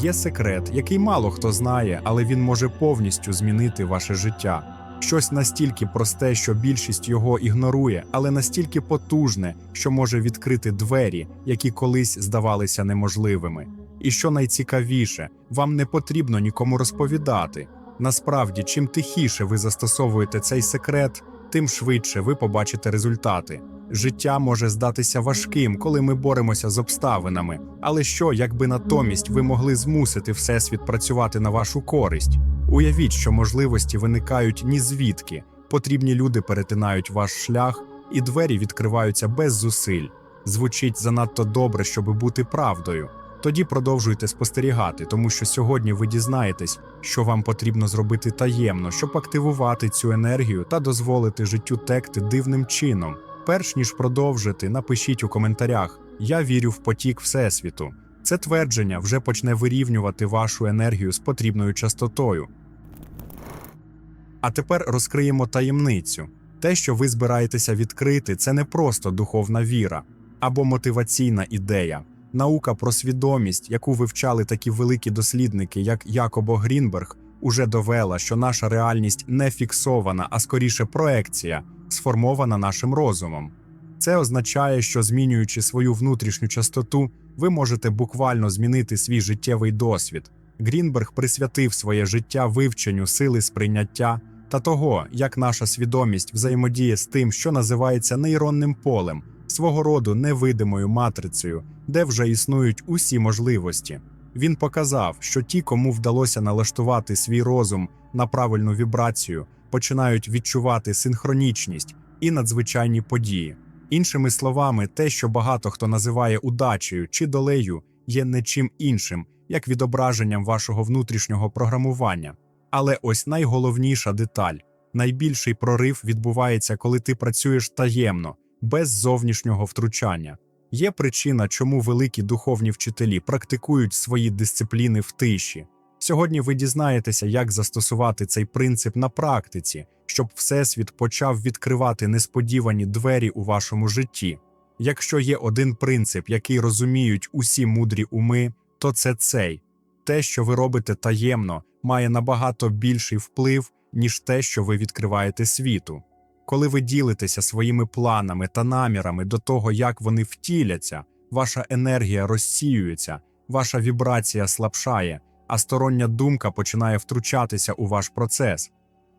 Є секрет, який мало хто знає, але він може повністю змінити ваше життя. Щось настільки просте, що більшість його ігнорує, але настільки потужне, що може відкрити двері, які колись здавалися неможливими. І що найцікавіше, вам не потрібно нікому розповідати. Насправді, чим тихіше ви застосовуєте цей секрет, тим швидше ви побачите результати. Життя може здатися важким, коли ми боремося з обставинами. Але що, якби натомість ви могли змусити Всесвіт працювати на вашу користь? Уявіть, що можливості виникають ні звідки. Потрібні люди перетинають ваш шлях, і двері відкриваються без зусиль. Звучить занадто добре, щоб бути правдою. Тоді продовжуйте спостерігати, тому що сьогодні ви дізнаєтесь, що вам потрібно зробити таємно, щоб активувати цю енергію та дозволити життю текти дивним чином. Перш ніж продовжити, напишіть у коментарях: Я вірю в потік Всесвіту. Це твердження вже почне вирівнювати вашу енергію з потрібною частотою. А тепер розкриємо таємницю. Те, що ви збираєтеся відкрити, це не просто духовна віра або мотиваційна ідея. Наука про свідомість, яку вивчали такі великі дослідники, як Якобо Грінберг, уже довела, що наша реальність не фіксована, а скоріше проекція, сформована нашим розумом. Це означає, що змінюючи свою внутрішню частоту, ви можете буквально змінити свій життєвий досвід. Грінберг присвятив своє життя вивченню сили сприйняття та того, як наша свідомість взаємодіє з тим, що називається нейронним полем, свого роду невидимою матрицею, де вже існують усі можливості. Він показав, що ті, кому вдалося налаштувати свій розум на правильну вібрацію, починають відчувати синхронічність і надзвичайні події. Іншими словами, те, що багато хто називає удачею чи долею, є не чим іншим, як відображенням вашого внутрішнього програмування. Але ось найголовніша деталь: найбільший прорив відбувається, коли ти працюєш таємно, без зовнішнього втручання. Є причина, чому великі духовні вчителі практикують свої дисципліни в тиші. Сьогодні ви дізнаєтеся, як застосувати цей принцип на практиці, щоб Всесвіт почав відкривати несподівані двері у вашому житті. Якщо є один принцип, який розуміють усі мудрі уми, то це цей те, що ви робите таємно, має набагато більший вплив, ніж те, що ви відкриваєте світу. Коли ви ділитеся своїми планами та намірами до того, як вони втіляться, ваша енергія розсіюється, ваша вібрація слабшає, а стороння думка починає втручатися у ваш процес.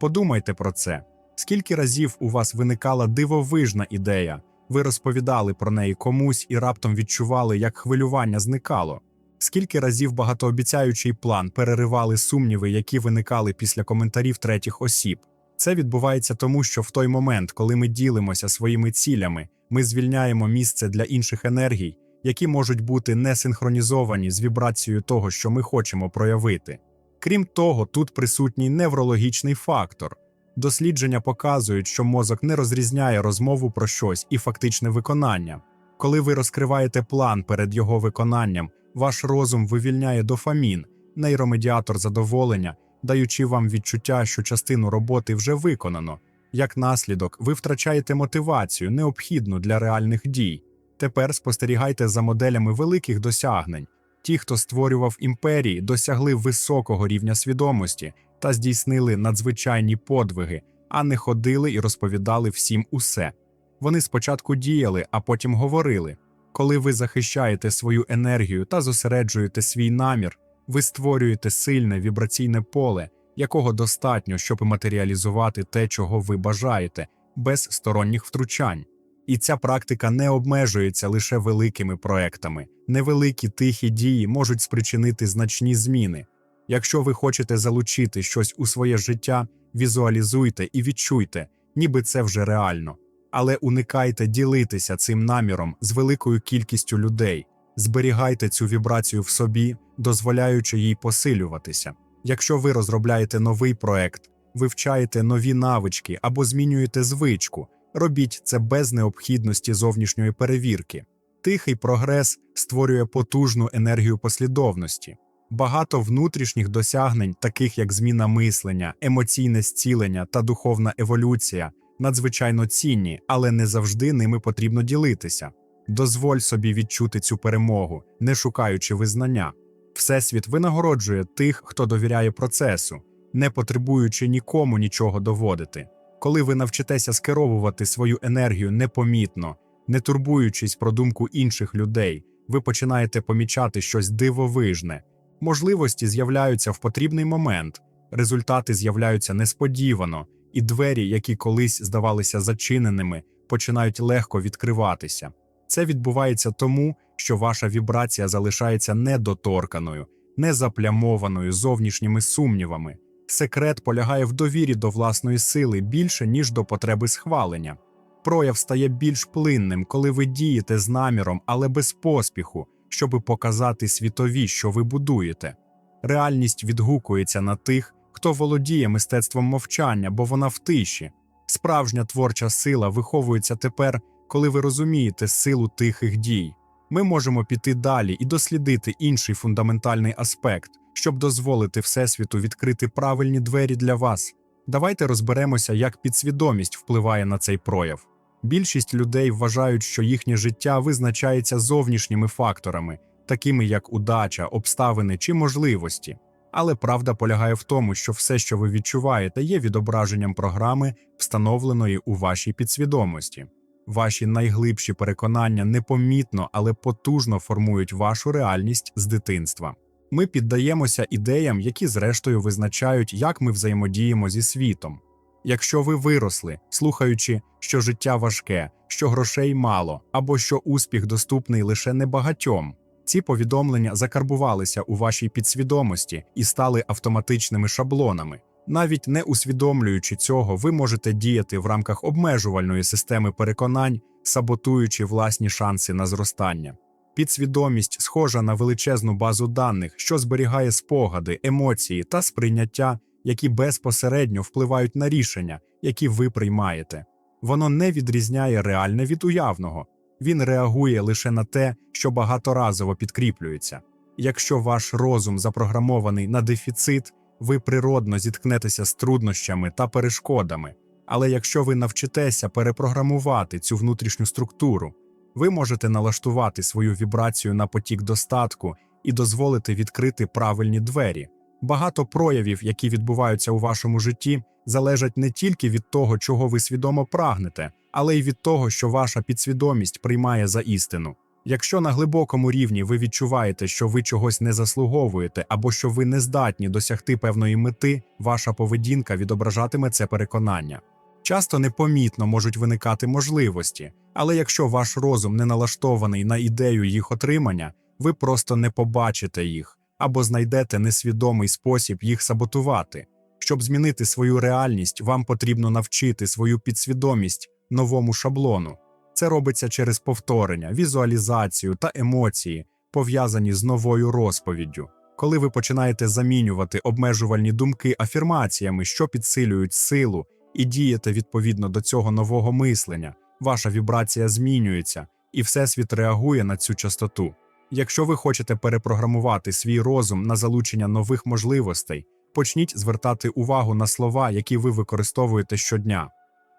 Подумайте про це. Скільки разів у вас виникала дивовижна ідея, ви розповідали про неї комусь і раптом відчували, як хвилювання зникало? Скільки разів багатообіцяючий план переривали сумніви, які виникали після коментарів третіх осіб? Це відбувається тому, що в той момент, коли ми ділимося своїми цілями, ми звільняємо місце для інших енергій, які можуть бути не синхронізовані з вібрацією того, що ми хочемо проявити. Крім того, тут присутній неврологічний фактор. Дослідження показують, що мозок не розрізняє розмову про щось і фактичне виконання. Коли ви розкриваєте план перед його виконанням, ваш розум вивільняє дофамін, нейромедіатор задоволення, даючи вам відчуття, що частину роботи вже виконано. Як наслідок, ви втрачаєте мотивацію, необхідну для реальних дій. Тепер спостерігайте за моделями великих досягнень. Ті, хто створював імперії, досягли високого рівня свідомості та здійснили надзвичайні подвиги, а не ходили і розповідали всім усе. Вони спочатку діяли, а потім говорили. Коли ви захищаєте свою енергію та зосереджуєте свій намір, ви створюєте сильне вібраційне поле, якого достатньо, щоб матеріалізувати те, чого ви бажаєте, без сторонніх втручань. І ця практика не обмежується лише великими проектами. Невеликі тихі дії можуть спричинити значні зміни. Якщо ви хочете залучити щось у своє життя, візуалізуйте і відчуйте, ніби це вже реально. Але уникайте ділитися цим наміром з великою кількістю людей. Зберігайте цю вібрацію в собі, дозволяючи їй посилюватися. Якщо ви розробляєте новий проект, вивчаєте нові навички або змінюєте звичку, робіть це без необхідності зовнішньої перевірки. Тихий прогрес створює потужну енергію послідовності. Багато внутрішніх досягнень, таких як зміна мислення, емоційне зцілення та духовна еволюція, надзвичайно цінні, але не завжди ними потрібно ділитися. Дозволь собі відчути цю перемогу, не шукаючи визнання. Всесвіт винагороджує тих, хто довіряє процесу, не потребуючи нікому нічого доводити. Коли ви навчитеся скеровувати свою енергію непомітно, не турбуючись про думку інших людей, ви починаєте помічати щось дивовижне. Можливості з'являються в потрібний момент, результати з'являються несподівано, і двері, які колись здавалися зачиненими, починають легко відкриватися. Це відбувається тому, що ваша вібрація залишається недоторканою, не заплямованою зовнішніми сумнівами. Секрет полягає в довірі до власної сили більше, ніж до потреби схвалення. Прояв стає більш плинним, коли ви дієте з наміром, але без поспіху, щоби показати світові, що ви будуєте. Реальність відгукується на тих, хто володіє мистецтвом мовчання, бо вона в тиші. Справжня творча сила виховується тепер, коли ви розумієте силу тихих дій. Ми можемо піти далі і дослідити інший фундаментальний аспект, щоб дозволити Всесвіту відкрити правильні двері для вас. Давайте розберемося, як підсвідомість впливає на цей прояв. Більшість людей вважають, що їхнє життя визначається зовнішніми факторами, такими як удача, обставини чи можливості. Але правда полягає в тому, що все, що ви відчуваєте, є відображенням програми, встановленої у вашій підсвідомості. Ваші найглибші переконання непомітно, але потужно формують вашу реальність з дитинства. Ми піддаємося ідеям, які зрештою визначають, як ми взаємодіємо зі світом. Якщо ви виросли, слухаючи, що життя важке, що грошей мало, або що успіх доступний лише небагатьом, ці повідомлення закарбувалися у вашій підсвідомості і стали автоматичними шаблонами. Навіть не усвідомлюючи цього, ви можете діяти в рамках обмежувальної системи переконань, саботуючи власні шанси на зростання. Підсвідомість схожа на величезну базу даних, що зберігає спогади, емоції та сприйняття, які безпосередньо впливають на рішення, які ви приймаєте. Воно не відрізняє реальне від уявного, він реагує лише на те, що багаторазово підкріплюється. Якщо ваш розум запрограмований на дефіцит, ви природно зіткнетеся з труднощами та перешкодами. Але якщо ви навчитеся перепрограмувати цю внутрішню структуру, ви можете налаштувати свою вібрацію на потік достатку і дозволити відкрити правильні двері. Багато проявів, які відбуваються у вашому житті, залежать не тільки від того, чого ви свідомо прагнете, але й від того, що ваша підсвідомість приймає за істину. Якщо на глибокому рівні ви відчуваєте, що ви чогось не заслуговуєте або що ви не здатні досягти певної мети, ваша поведінка відображатиме це переконання. Часто непомітно можуть виникати можливості, але якщо ваш розум не налаштований на ідею їх отримання, ви просто не побачите їх або знайдете несвідомий спосіб їх саботувати. Щоб змінити свою реальність, вам потрібно навчити свою підсвідомість новому шаблону. Це робиться через повторення, візуалізацію та емоції, пов'язані з новою розповіддю. Коли ви починаєте замінювати обмежувальні думки афірмаціями, що підсилюють силу, і дієте відповідно до цього нового мислення, ваша вібрація змінюється, і Всесвіт реагує на цю частоту. Якщо ви хочете перепрограмувати свій розум на залучення нових можливостей, почніть звертати увагу на слова, які ви використовуєте щодня.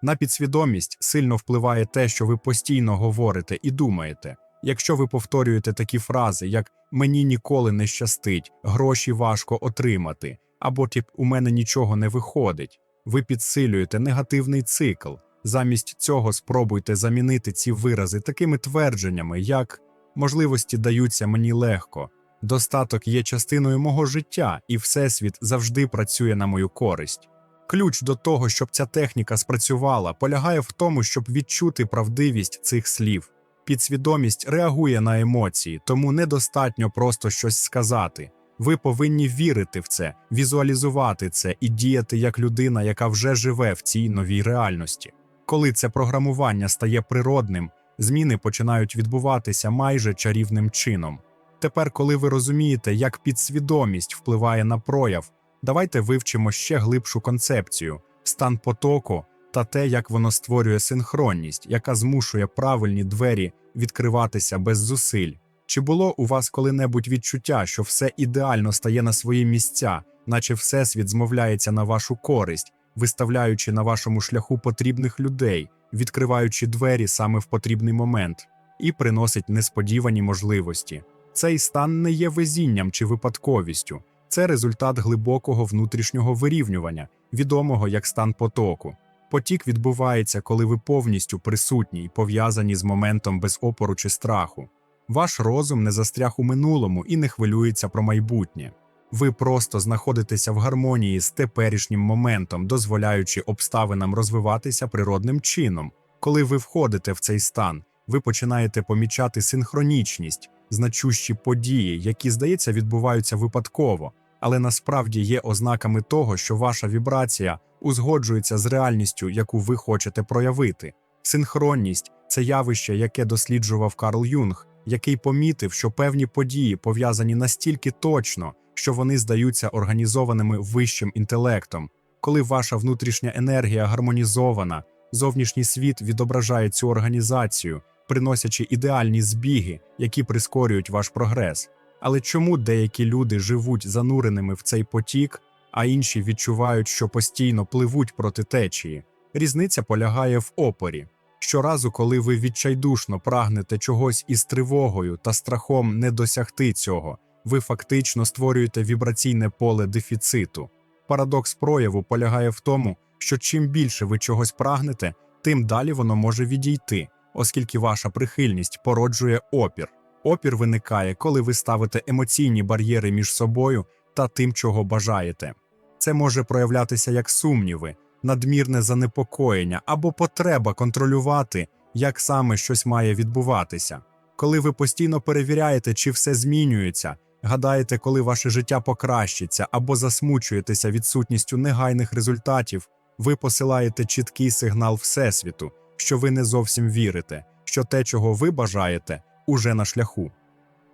На підсвідомість сильно впливає те, що ви постійно говорите і думаєте. Якщо ви повторюєте такі фрази, як мені ніколи не щастить, гроші важко отримати, або тип у мене нічого не виходить, ви підсилюєте негативний цикл. Замість цього спробуйте замінити ці вирази такими твердженнями, як можливості даються мені легко, достаток є частиною мого життя, і Всесвіт завжди працює на мою користь. Ключ до того, щоб ця техніка спрацювала, полягає в тому, щоб відчути правдивість цих слів. Підсвідомість реагує на емоції, тому недостатньо просто щось сказати. Ви повинні вірити в це, візуалізувати це і діяти як людина, яка вже живе в цій новій реальності. Коли це програмування стає природним, зміни починають відбуватися майже чарівним чином. Тепер, коли ви розумієте, як підсвідомість впливає на прояв, давайте вивчимо ще глибшу концепцію, стан потоку та те, як воно створює синхронність, яка змушує правильні двері відкриватися без зусиль. Чи було у вас коли-небудь відчуття, що все ідеально стає на свої місця, наче всесвіт змовляється на вашу користь, виставляючи на вашому шляху потрібних людей, відкриваючи двері саме в потрібний момент, і приносить несподівані можливості? Цей стан не є везінням чи випадковістю, це результат глибокого внутрішнього вирівнювання, відомого як стан потоку. Потік відбувається, коли ви повністю присутні і пов'язані з моментом без опору чи страху. Ваш розум не застряг у минулому і не хвилюється про майбутнє. Ви просто знаходитеся в гармонії з теперішнім моментом, дозволяючи обставинам розвиватися природним чином. Коли ви входите в цей стан, ви починаєте помічати синхронічність, значущі події, які, здається, відбуваються випадково, але насправді є ознаками того, що ваша вібрація узгоджується з реальністю, яку ви хочете проявити. Синхронність це явище, яке досліджував Карл Юнг, який помітив, що певні події пов'язані настільки точно, що вони здаються організованими вищим інтелектом. Коли ваша внутрішня енергія гармонізована, зовнішній світ відображає цю організацію, приносячи ідеальні збіги, які прискорюють ваш прогрес. Але чому деякі люди живуть зануреними в цей потік, а інші відчувають, що постійно пливуть проти течії? Різниця полягає в опорі. Щоразу, коли ви відчайдушно прагнете чогось із тривогою та страхом не досягти цього, ви фактично створюєте вібраційне поле дефіциту. Парадокс прояву полягає в тому, що чим більше ви чогось прагнете, тим далі воно може відійти, оскільки ваша прихильність породжує опір. Опір виникає, коли ви ставите емоційні бар'єри між собою та тим, чого бажаєте. Це може проявлятися як сумніви, надмірне занепокоєння або потреба контролювати, як саме щось має відбуватися. Коли ви постійно перевіряєте, чи все змінюється, гадаєте, коли ваше життя покращиться або засмучуєтеся відсутністю негайних результатів, ви посилаєте чіткий сигнал Всесвіту, що ви не зовсім вірите, що те, чого ви бажаєте, уже на шляху.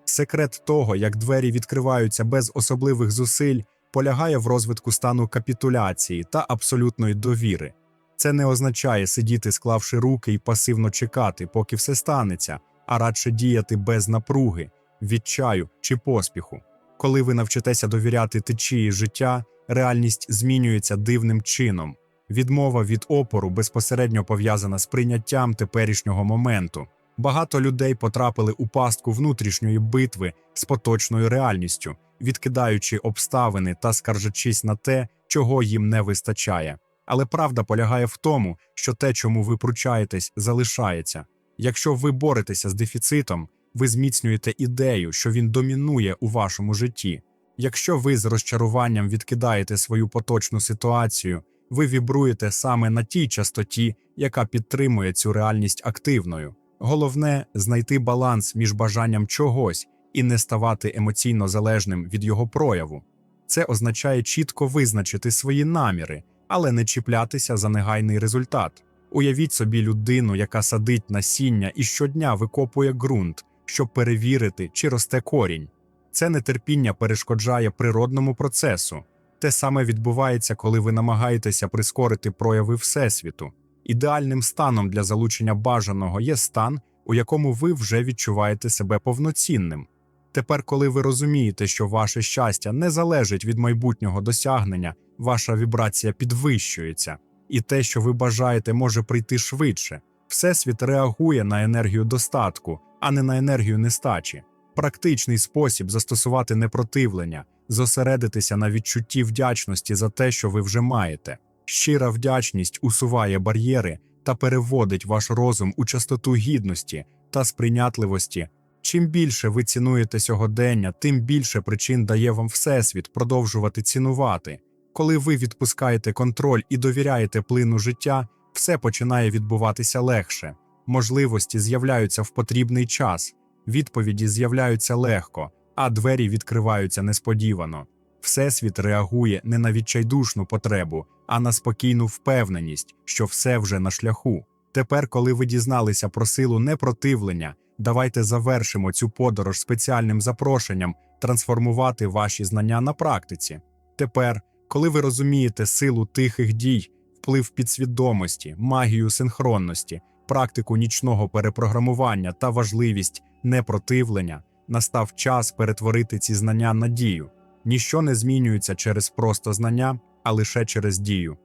Секрет того, як двері відкриваються без особливих зусиль, полягає в розвитку стану капітуляції та абсолютної довіри. Це не означає сидіти, склавши руки і пасивно чекати, поки все станеться, а радше діяти без напруги, відчаю чи поспіху. Коли ви навчитеся довіряти течії життя, реальність змінюється дивним чином. Відмова від опору безпосередньо пов'язана з прийняттям теперішнього моменту. Багато людей потрапили у пастку внутрішньої битви з поточною реальністю, відкидаючи обставини та скаржачись на те, чого їм не вистачає. Але правда полягає в тому, що те, чому ви пручаєтесь, залишається. Якщо ви боретеся з дефіцитом, ви зміцнюєте ідею, що він домінує у вашому житті. Якщо ви з розчаруванням відкидаєте свою поточну ситуацію, ви вібруєте саме на тій частоті, яка підтримує цю реальність активною. Головне знайти баланс між бажанням чогось і не ставати емоційно залежним від його прояву. Це означає чітко визначити свої наміри, але не чіплятися за негайний результат. Уявіть собі людину, яка садить насіння і щодня викопує ґрунт, щоб перевірити, чи росте корінь. Це нетерпіння перешкоджає природному процесу. Те саме відбувається, коли ви намагаєтеся прискорити прояви Всесвіту. Ідеальним станом для залучення бажаного є стан, у якому ви вже відчуваєте себе повноцінним. Тепер, коли ви розумієте, що ваше щастя не залежить від майбутнього досягнення, ваша вібрація підвищується, і те, що ви бажаєте, може прийти швидше. Всесвіт реагує на енергію достатку, а не на енергію нестачі. Практичний спосіб застосувати непротивлення, зосередитися на відчутті вдячності за те, що ви вже маєте. Щира вдячність усуває бар'єри та переводить ваш розум у частоту гідності та сприйнятливості. Чим більше ви цінуєте сьогодення, тим більше причин дає вам Всесвіт продовжувати цінувати. Коли ви відпускаєте контроль і довіряєте плину життя, все починає відбуватися легше. Можливості з'являються в потрібний час, відповіді з'являються легко, а двері відкриваються несподівано. Всесвіт реагує не на відчайдушну потребу, а на спокійну впевненість, що все вже на шляху. Тепер, коли ви дізналися про силу непротивлення, давайте завершимо цю подорож спеціальним запрошенням трансформувати ваші знання на практиці. Тепер, коли ви розумієте силу тихих дій, вплив підсвідомості, магію синхронності, практику нічного перепрограмування та важливість непротивлення, настав час перетворити ці знання на дію. Ніщо не змінюється через просто знання, а лише через дію.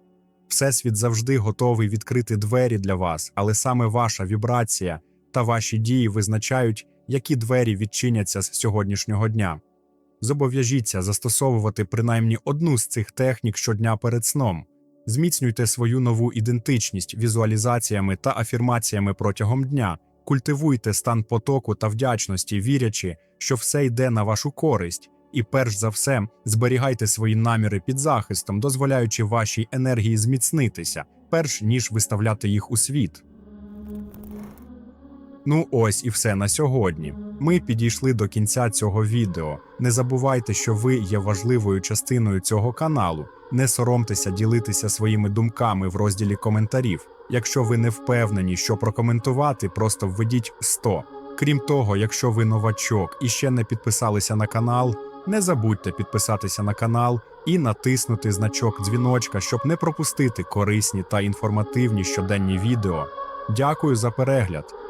Всесвіт завжди готовий відкрити двері для вас, але саме ваша вібрація та ваші дії визначають, які двері відчиняться з сьогоднішнього дня. Зобов'яжіться застосовувати принаймні одну з цих технік щодня перед сном. Зміцнюйте свою нову ідентичність візуалізаціями та афірмаціями протягом дня, культивуйте стан потоку та вдячності, вірячи, що все йде на вашу користь, і перш за все зберігайте свої наміри під захистом, дозволяючи вашій енергії зміцнитися, перш ніж виставляти їх у світ. Ну ось і все на сьогодні. Ми підійшли до кінця цього відео. Не забувайте, що ви є важливою частиною цього каналу. Не соромтеся ділитися своїми думками в розділі коментарів. Якщо ви не впевнені, що прокоментувати, просто введіть 100. Крім того, якщо ви новачок і ще не підписалися на канал, не забудьте підписатися на канал і натиснути значок дзвіночка, щоб не пропустити корисні та інформативні щоденні відео. Дякую за перегляд!